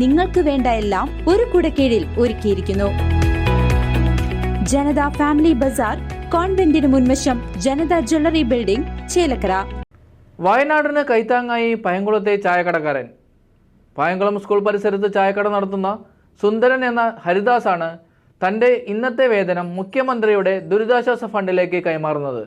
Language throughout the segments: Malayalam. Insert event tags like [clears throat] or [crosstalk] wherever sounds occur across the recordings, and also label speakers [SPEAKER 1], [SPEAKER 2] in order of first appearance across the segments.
[SPEAKER 1] നിങ്ങൾക്ക് വേണ്ട എല്ലാം ഒരു കുടക്കീഴിൽ ഒരുക്കിയിരിക്കുന്നു. ജനത ഫാമിലി ബസാർ കോൺവെന്റിന് മുൻവശം ജനത ജ്വല്ലറി ബിൽഡിംഗ് ചേലക്കര.
[SPEAKER 2] വയനാടിന് കൈത്താങ്ങായി പയങ്കുളത്തെ ചായക്കടക്കാരൻ. പയങ്കുളം സ്കൂൾ പരിസരത്ത് ചായക്കട നടത്തുന്ന സുന്ദരൻ എന്ന ഹരിദാസാണ് തന്റെ ഇന്നത്തെ വേതനം മുഖ്യമന്ത്രിയുടെ ദുരിതാശ്വാസ ഫണ്ടിലേക്ക് കൈമാറുന്നത്.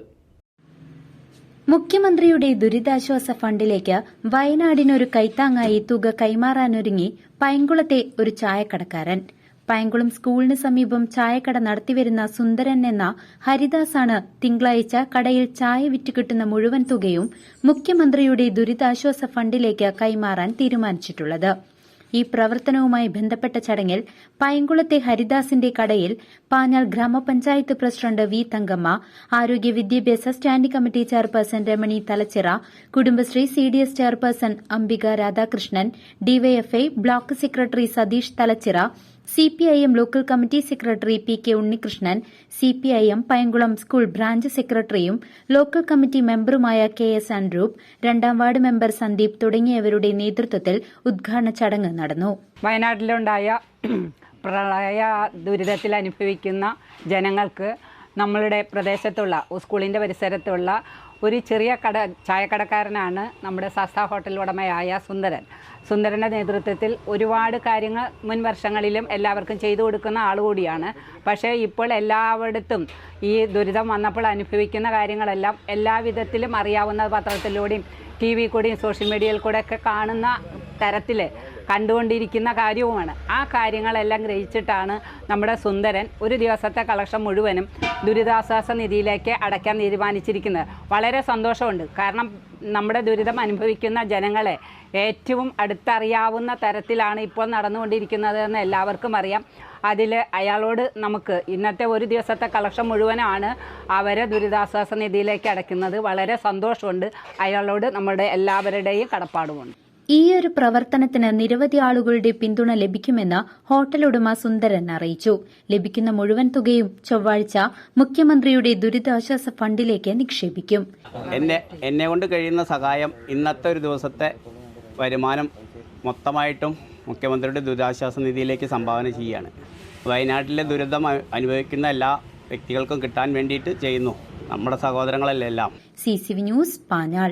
[SPEAKER 3] മുഖ്യമന്ത്രിയുടെ ദുരിതാശ്വാസ ഫണ്ടിലേക്ക് വയനാടിനൊരു കൈത്താങ്ങായി തുക കൈമാറാനൊരുങ്ങി പൈങ്കുളത്തെ ഒരു ചായക്കടക്കാരൻ. പൈങ്കുളം സ്കൂളിന് സമീപം ചായക്കട നടത്തിവരുന്ന സുന്ദരൻ എന്ന ഹരിദാസാണ് തിങ്കളാഴ്ച കടയിൽ ചായ വിറ്റുകിട്ടുന്ന മുഴുവൻ തുകയും മുഖ്യമന്ത്രിയുടെ ദുരിതാശ്വാസ ഫണ്ടിലേക്ക് കൈമാറാൻ തീരുമാനിച്ചിട്ടുള്ളത്. ഈ പ്രവർത്തനവുമായി ബന്ധപ്പെട്ട ചടങ്ങിൽ പൈങ്കുളത്തെ ഹരിദാസിന്റെ കടയിൽ പാഞ്ഞാൾ ഗ്രാമപഞ്ചായത്ത് പ്രസിഡന്റ് വി തങ്കമ്മ ആരോഗ്യ വിദ്യാഭ്യാസ standing committee chairperson Ramani Thalachira Kudumbashree C D S chairperson Ambika Radhakrishnan DYFI block secretary Satheesh Thalachira CPIM local committee secretary P K Unnikrishnan C P I M Payankulam school branch സെക്രട്ടറിയും ലോക്കൽ കമ്മിറ്റി മെമ്പറുമായ കെ എസ് അൻരൂപ് രണ്ടാം വാർഡ് മെമ്പർ സന്ദീപ് തുടങ്ങിയവരുടെ നേതൃത്വത്തിൽ ഉദ്ഘാടന ചടങ്ങ് നടന്നു.
[SPEAKER 4] വയനാട്ടിലുണ്ടായ [clears throat] പ്രളയ ദുരിതത്തിൽ അനുഭവിക്കുന്ന ജനങ്ങൾക്ക് നമ്മളുടെ പ്രദേശത്തുള്ള സ്കൂളിന്റെ പരിസരത്തുള്ള ഒരു ചെറിയ കട ചായക്കടക്കാരനാണ് നമ്മുടെ സസ്ത ഹോട്ടൽ ഉടമയായ സുന്ദരൻ. സുന്ദരന്റെ നേതൃത്വത്തിൽ ഒരുപാട് കാര്യങ്ങൾ മുൻ വർഷങ്ങളിലും എല്ലാവർക്കും ചെയ്തു കൊടുക്കുന്ന ആൾ കൂടിയാണ്. പക്ഷേ ഇപ്പോൾ എല്ലായിടത്തും ഈ ദുരിതം വന്നപ്പോൾ അനുഭവിക്കുന്ന കാര്യങ്ങളെല്ലാം എല്ലാവിധത്തിലും അറിയാവുന്ന പത്രത്തിലൂടെയും ടി വി കൂടെയും സോഷ്യൽ മീഡിയയിൽ കൂടെയൊക്കെ കാണുന്ന തരത്തിൽ കണ്ടുകൊണ്ടിരിക്കുന്ന കാര്യവുമാണ്. ആ കാര്യങ്ങളെല്ലാം ഗ്രഹിച്ചിട്ടാണ് നമ്മുടെ സുന്ദരൻ ഒരു ദിവസത്തെ കളക്ഷൻ മുഴുവനും ദുരിതാശ്വാസ നിധിയിലേക്ക് അടയ്ക്കാൻ തീരുമാനിച്ചിരിക്കുന്നത്. വളരെ സന്തോഷമുണ്ട്. കാരണം നമ്മുടെ ദുരിതം അനുഭവിക്കുന്ന ജനങ്ങളെ ഏറ്റവും അടുത്തറിയാവുന്ന തരത്തിലാണ് ഇപ്പോൾ നടന്നുകൊണ്ടിരിക്കുന്നത് എന്ന് എല്ലാവർക്കും അറിയാം. അതിൽ അയാളോട് നമുക്ക് ഇന്നത്തെ ഒരു ദിവസത്തെ കളക്ഷൻ മുഴുവനാണ് അവരെ ദുരിതാശ്വാസ നിധിയിലേക്ക് അടയ്ക്കുന്നത്. വളരെ സന്തോഷമുണ്ട്. അയാളോട് നമ്മുടെ എല്ലാവരുടെയും കടപ്പാടുമുണ്ട്.
[SPEAKER 3] ഈ ഒരു പ്രവർത്തനത്തിന് നിരവധി ആളുകളുടെ പിന്തുണ ലഭിക്കുമെന്ന് ഹോട്ടൽ ഉടമ സുന്ദരൻ അറിയിച്ചു. ലഭിക്കുന്ന മുഴുവൻ തുകയും ചൊവ്വാഴ്ച മുഖ്യമന്ത്രിയുടെ ദുരിതാശ്വാസ ഫണ്ടിലേക്ക് നിക്ഷേപിക്കും.
[SPEAKER 5] എന്നെ എന്നെ കൊണ്ട് കഴിയുന്ന സഹായം ഇന്നത്തെ ഒരു ദിവസത്തെ വരുമാനം മൊത്തമായിട്ടും മുഖ്യമന്ത്രിയുടെ ദുരിതാശ്വാസ നിധിയിലേക്ക് സംഭാവന ചെയ്യുകയാണ്. വയനാട്ടിലെ ദുരിതം അനുഭവിക്കുന്ന എല്ലാ വ്യക്തികൾക്കും കിട്ടാൻ വേണ്ടിയിട്ട് ചെയ്യുന്നു. നമ്മുടെ സഹോദരങ്ങളല്ലേ എല്ലാം.
[SPEAKER 3] C C V news Panjal.